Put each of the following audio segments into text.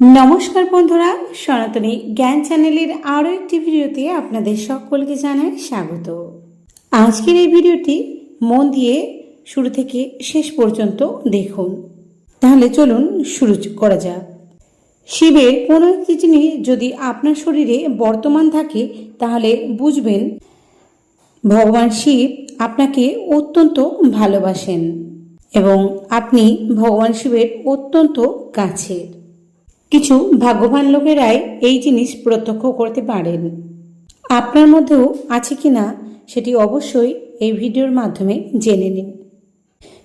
নমস্কার বন্ধুরা, সনাতনী জ্ঞান চ্যানেলের আরও একটি ভিডিওতে আপনাদের সকলকে জানাই স্বাগত। আজকের এই ভিডিওটি মন দিয়ে শুরু থেকে শেষ পর্যন্ত দেখুন। তাহলে চলুন শুরু করা যাক। শিবের কোনো একটি জিনিস যদি আপনার শরীরে বর্তমান থাকে, তাহলে বুঝবেন ভগবান শিব আপনাকে অত্যন্ত ভালোবাসেন এবং আপনি ভগবান শিবের অত্যন্ত কাছের। কিছু ভাগ্যবান লোকেরাই এই জিনিস প্রত্যক্ষ করতে পারেন। আপনার মধ্যেও আছে কি না সেটি অবশ্যই এই ভিডিওর মাধ্যমে জেনে নিন।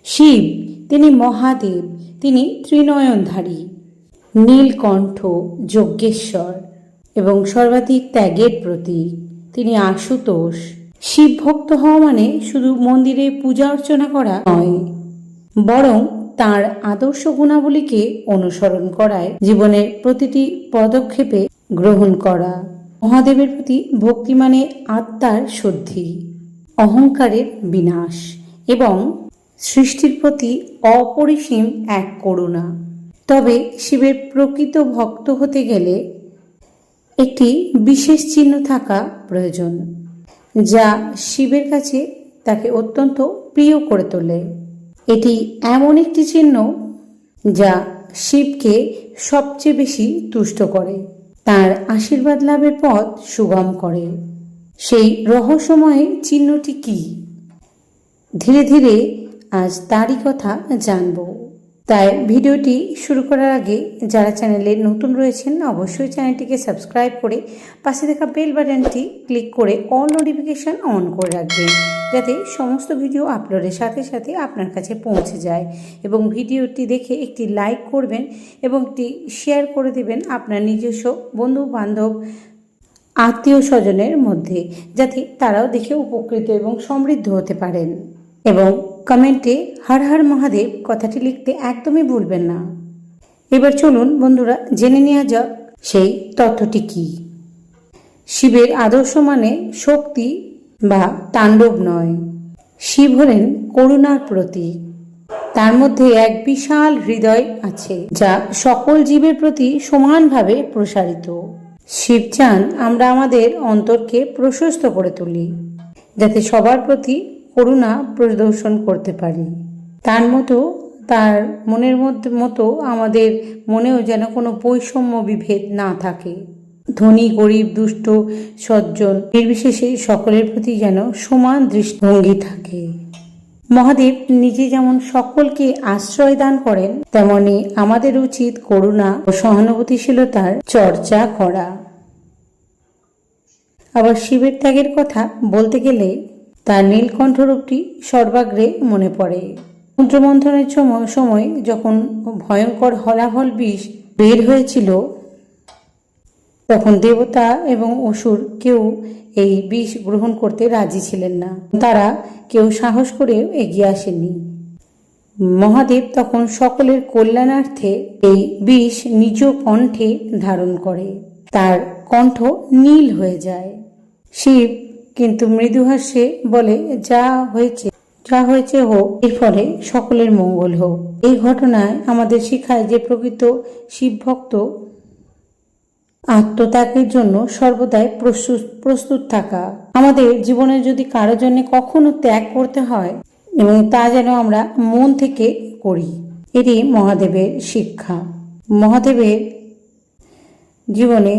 শিব, তিনি মহাদেব, তিনি ত্রিনয়নধারী, নীলকণ্ঠ, যজ্ঞেশ্বর এবং সর্বাধিক ত্যাগের প্রতীক, তিনি আশুতোষ। শিব ভক্ত হওয়া মানে শুধু মন্দিরে পূজা অর্চনা করা নয়, বরং তার আদর্শ গুণাবলীকে অনুসরণ করায় জীবনের প্রতিটি পদক্ষেপে গ্রহণ করা। মহাদেবের প্রতি ভক্তি মানে আত্মার শুদ্ধি, অহংকারের বিনাশ এবং সৃষ্টির প্রতি অপরিসীম এক করুণা। তবে শিবের প্রকৃত ভক্ত হতে গেলে একটি বিশেষ চিহ্ন থাকা প্রয়োজন, যা শিবের কাছে তাকে অত্যন্ত প্রিয় করে তোলে। এটি এমন একটি চিহ্ন যা শিবকে সবচেয়ে বেশি তুষ্ট করে। তার আশীর্বাদ লাভের পথ সুগম করে। সেই রহস্যময় চিহ্নটি কি? ধীরে ধীরে আজ তারই কথা জানব। তাই ভিডিওটি শুরু করার আগে যারা চ্যানেলে নতুন রয়েছেন, অবশ্যই চ্যানেলটিকে সাবস্ক্রাইব করে পাশে থাকা বেল বাটনটি ক্লিক করে অল নোটিফিকেশন অন করে রাখবেন, যাতে সমস্ত ভিডিও আপলোডের সাথে সাথে আপনার কাছে পৌঁছে যায় এবং ভিডিওটি দেখে একটি লাইক করবেন এবং একটি শেয়ার করে দেবেন আপনার নিজস্ব বন্ধু বান্ধব আত্মীয় স্বজনের মধ্যে, যাতে তারাও দেখে উপকৃত এবং সমৃদ্ধ হতে পারেন। এবং কমেন্টে হর হর মহাদেব কথাটি লিখতে একদমই ভুলবেন না। এবার চলুন বন্ধুরা জেনে নেওয়া যাক সেই তথ্যটি কি। শিবের আদর্শ মানে শক্তি বা তাণ্ডব নয়। শিব হলেন করুণার প্রতীক। তার মধ্যে এক বিশাল হৃদয় আছে, যা সকল জীবের প্রতি সমানভাবে প্রসারিত। শিব চান আমরা আমাদের অন্তরকে প্রশস্ত করে তুলি, যাতে সবার প্রতি করুণা প্রদর্শন করতে পারি তার মতো, তার মনের মধ্যে মতো আমাদের মনেও যেন কোনো বৈষম্য বিভেদ না থাকে। ধনী, গরিব, দুষ্ট, সজ্জন, নির্বিশেষে সকলের প্রতি যেন সমান দৃষ্টিভঙ্গি থাকে। মহাদেব নিজে যেমন সকলকে আশ্রয় দান করেন, তেমনি আমাদের উচিত করুণা ও সহানুভূতিশীলতার চর্চা করা। আবার শিবের ত্যাগের কথা বলতে গেলে তার নীলকণ্ঠ রূপটি সর্বাগ্রে মনে পড়ে। সমুদ্রমন্থনের সময় সময় যখন ভয়ঙ্কর হলাহল বিষ বের হয়েছিল, তখন দেবতা এবং অসুর কেউ এই বিষ গ্রহণ করতে রাজি ছিলেন না। তারা কেউ সাহস করেও এগিয়ে আসেনি মহাদেব তখন সকলের কল্যাণার্থে এই বিষ নিজ কণ্ঠে ধারণ করে। তার কণ্ঠ নীল হয়ে যায়। শিব কিন্তু মৃদুহাস্যে বলে, যা হয়েছে যা হয়েছে হোক, এর ফলে সকলের মঙ্গল হোক। এই ঘটনায় আমাদের শিখায় যে প্রকৃত শিবভক্ত আত্মত্যাগের জন্য সর্বদাই প্রস্তুত প্রস্তুত থাকা। আমাদের জীবনে যদি কারোর জন্য কখনো ত্যাগ করতে হয় এবং তা যেন আমরা মন থেকে করি, এটি মহাদেবের শিক্ষা। মহাদেবের জীবনে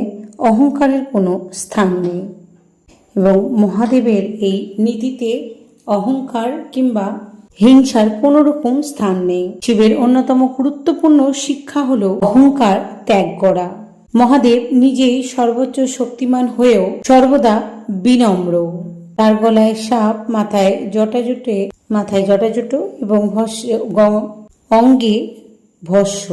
অহংকারের কোনো স্থান নেই। এবং মহাদেবের এই নীতিতে অহংকার কিংবা হিংসার কোনো রকম স্থান নেই। শিবের অন্যতম গুরুত্বপূর্ণ শিক্ষা হলো অহংকার ত্যাগ করা। মহাদেব নিজেই সর্বোচ্চ শক্তিমান হয়েও সর্বদা বিনম্র। তার গলায় সাপ মাথায় জটাজুটে, মাথায় জটাজুট এবং অঙ্গে ভস্য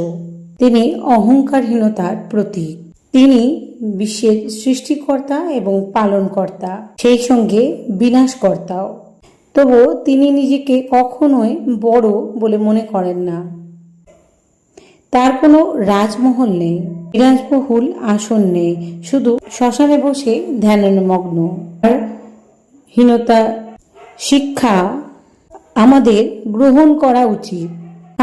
তিনি অহংকারহীনতার প্রতীক। তিনি বিশ্বের সৃষ্টিকর্তা এবং পালনকর্তা, সেই সঙ্গে বিনাশকর্তাও। তবু তিনি নিজেকে কখনোই বড় বলে মনে করেন না। তার কোনো রাজমহল নেই বিলাসবহুল আসন নেই, শুধু শ্মশানে বসে ধ্যানমগ্ন আর হীনতা শিক্ষা আমাদের গ্রহণ করা উচিত।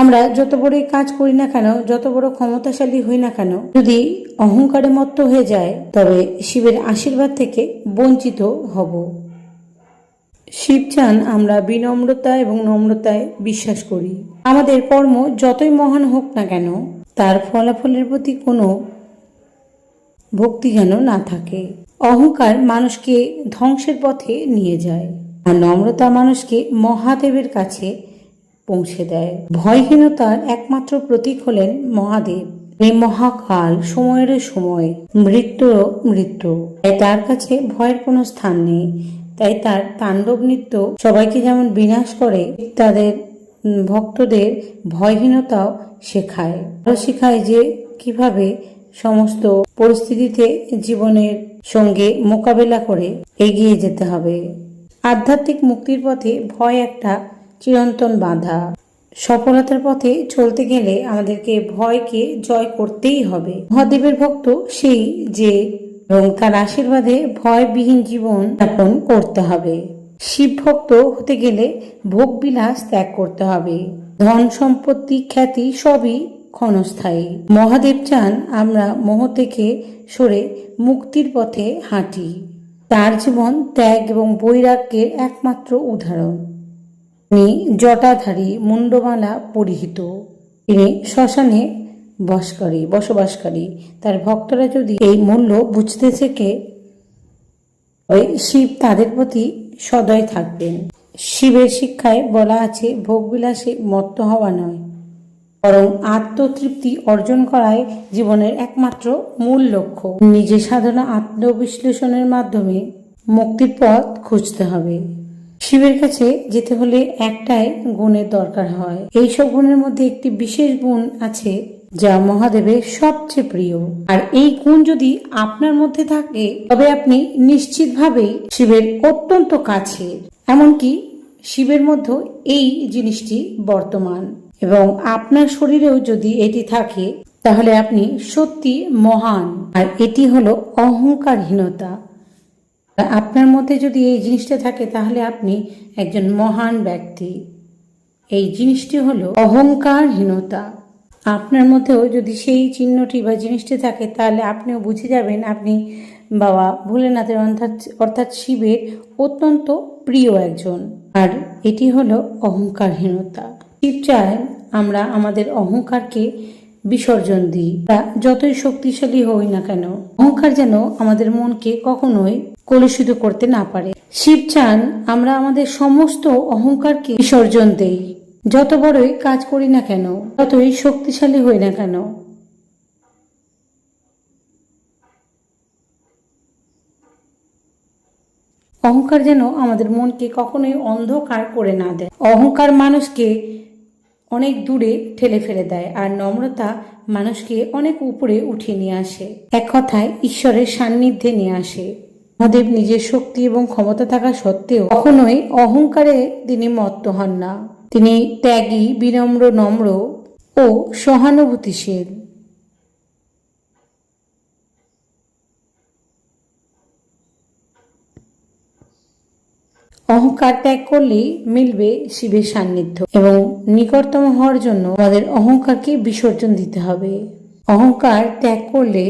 আমরা যত বড়ই কাজ করি না কেন, যত বড় ক্ষমতাশালী হই না কেন, যদি অহংকারে মত্ত হয়ে যায়, তবে শিবের আশীর্বাদ থেকে বঞ্চিত হব। শিব চান আমরা বিনম্রতা এবং নম্রতায় বিশ্বাস করি। আমাদের কর্ম যতই মহান হোক না কেন, তার ফলাফলের প্রতি কোনো ভক্তি যেন না থাকে। অহংকার মানুষকে ধ্বংসের পথে নিয়ে যায়, আর নম্রতা মানুষকে মহাদেবের কাছে পৌঁছে দেয়। ভয়হীনতার একমাত্র প্রতীক হলেন মহাদেব। এই মহাকাল সময়ের সময় মৃত্যুরও মৃত্যু। তাই তার কাছে ভয়ের কোনো স্থান নেই। তাই তার তাণ্ডব নৃত্য সবাইকে যেমন বিনাশ করে তাদের ভক্তদের ভয়হীনতাও শেখায়। আরও শেখায় যে কীভাবে সমস্ত পরিস্থিতিতে জীবনের সঙ্গে মোকাবেলা করে এগিয়ে যেতে হবে। আধ্যাত্মিক মুক্তির পথে ভয় একটা চিরন্তন বাধা। সফলতার পথে চলতে গেলে আমাদেরকে ভয়কে জয় করতেই হবে। মহাদেবের ভক্ত সেই যে এবং তার আশীর্বাদে ভয়বিহীন জীবন যাপন করতে হবে। শিব ভক্ত হতে গেলে ভোগ বিলাস ত্যাগ করতে হবে। ধন সম্পত্তি খ্যাতি সবই ক্ষণস্থায়ী। মহাদেব চান আমরা মোহ থেকে সরে মুক্তির পথে হাঁটি। তার জীবন ত্যাগ এবং বৈরাগ্যের একমাত্র উদাহরণ। তিনি জটাধারী মুন্ডমালা পরিহিত। তিনি শ্মশানে বসকারী, বসবাসকারী। তার ভক্তরা যদি এই মূল্য বুঝতে শেখে, ওই শিব তাদের প্রতি সদয় থাকবেন। শিবের শিক্ষায় বলা আছে, ভোগবিলাসে মত্ত হওয়া নয়, বরং আত্মতৃপ্তি অর্জন করাই জীবনের একমাত্র মূল লক্ষ্য। নিজে সাধনা আত্মবিশ্লেষণের মাধ্যমে মুক্তির পথ খুঁজতে হবে। শিবের কাছে যেতে হলে একটাই গুণের দরকার হয়। এইসব গুণের মধ্যে একটি বিশেষ গুণ আছে যা মহাদেবের সবচেয়ে প্রিয়। আর এই গুণ যদি আপনার মধ্যে থাকে, তবে আপনি নিশ্চিতভাবেই শিবের অত্যন্ত কাছে এমনকি শিবের মধ্যে এই জিনিসটি বর্তমান। এবং আপনার শরীরেও যদি এটি থাকে, তাহলে আপনি সত্যি মহান। আর এটি হলো অহংকারহীনতা। আপনার মধ্যে যদি এই জিনিসটা থাকে, তাহলে আপনি একজন মহান ব্যক্তি। এই জিনিসটি হলো অহংকারহীনতা আপনার মধ্যেও যদি সেই চিহ্নটি বা জিনিসটি থাকে, তাহলে আপনিও বুঝে যাবেন, আপনি বাবা ভোলেনাথের অর্থাৎ অর্থাৎ শিবের অত্যন্ত প্রিয় একজন। আর এটি হলো অহংকারহীনতা শিব চায় আমরা আমাদের অহংকারকে বিসর্জন দিই। তা যতই শক্তিশালী হই না কেন, অহংকার যেন আমাদের মনকে কখনোই কলুষিত করতে না পারে। শিব চান, আমরা আমাদের সমস্ত অহংকারকে বিসর্জন দেই। যত বড়ই কাজ করি না কেন, ততই শক্তিশালী হই না কেন। অহংকার যেন আমাদের মনকে কখনোই অন্ধকার করে না দেয়। অহংকার মানুষকে অনেক দূরে ঠেলে ফেলে দেয় আর নম্রতা মানুষকে অনেক উপরে উঠিয়ে নিয়ে আসে। এক কথায় ঈশ্বরের সান্নিধ্যে নিয়ে আসে। মহাদেব নিজের শক্তি এবং ক্ষমতা থাকা সত্ত্বেও কখনোই অহংকারে তিনি মত্ত হন না। তিনি ত্যাগী, বিনম্র, নম্র ও সহানুভূতিশীল। অহংকার ত্যাগ করলেই মিলবে শিবের সান্নিধ্য এবং নিকটতম হওয়ার জন্য আমাদের অহংকারকে বিসর্জন দিতে হবে। অহংকার ত্যাগ করলে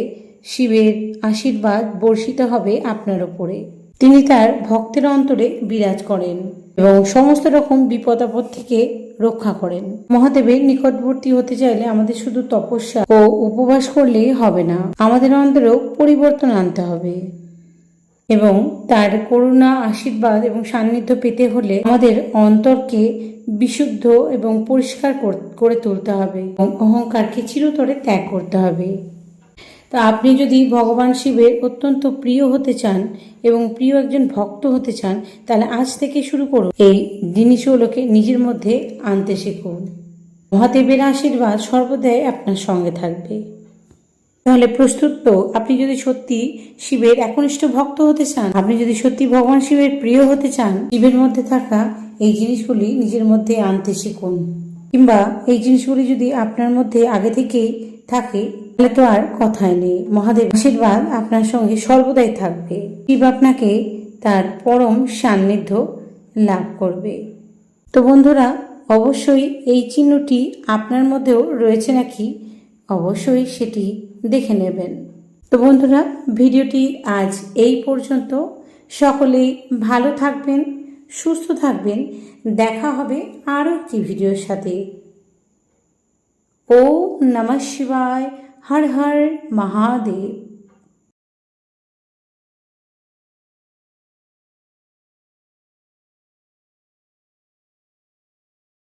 শিবের আশীর্বাদ বর্ষিত হবে আপনার ওপরে তিনি তার ভক্তের অন্তরে বিরাজ করেন এবং সমস্ত রকম বিপদ আপদ থেকে রক্ষা করেন। মহাদেবের নিকটবর্তী হতে চাইলে আমাদের শুধু তপস্যা ও উপবাস করলেই হবে না, আমাদের অন্তরেও পরিবর্তন আনতে হবে। এবং তার করুণা, আশীর্বাদ এবং সান্নিধ্য পেতে হলে আমাদের অন্তরকে বিশুদ্ধ এবং পরিষ্কার কর- করে তুলতে হবে এবং অহংকারকে চিরতরে ত্যাগ করতে হবে। তা আপনি যদি ভগবান শিবের অত্যন্ত প্রিয় হতে চান এবং প্রিয় একজন ভক্ত হতে চান, তাহলে আজ থেকে শুরু করুন। এই জিনিসগুলোকে নিজের মধ্যে আনতে শিখুন। মহাদেবের আশীর্বাদ সর্বদাই আপনার সঙ্গে থাকবে। তাহলে প্রস্তুত তো, আপনি যদি সত্যি শিবের একনিষ্ঠ ভক্ত হতে চান, আপনি যদি সত্যি ভগবান শিবের প্রিয় হতে চান, শিবের মধ্যে থাকা এই জিনিসগুলি নিজের মধ্যে আনতে শিখুন। কিংবা এই জিনিসগুলি যদি আপনার মধ্যে আগে থেকেই থাকে তাহলে তো আর কথাই নেই। মহাদেব আশীর্বাদ আপনার সঙ্গে সর্বদাই থাকবে। শিব আপনাকে তার পরম সান্নিধ্য লাভ করবে। তো বন্ধুরা, অবশ্যই এই চিহ্নটি আপনার মধ্যেও রয়েছে নাকি? অবশ্যই সেটি দেখে নেবেন। তো বন্ধুরা, ভিডিওটি আজ এই পর্যন্ত। সকলেই ভালো থাকবেন, সুস্থ থাকবেন। দেখা হবে আরও একটি ভিডিওর সাথে। ও নমঃ শিবায়। হর হর মহাদেব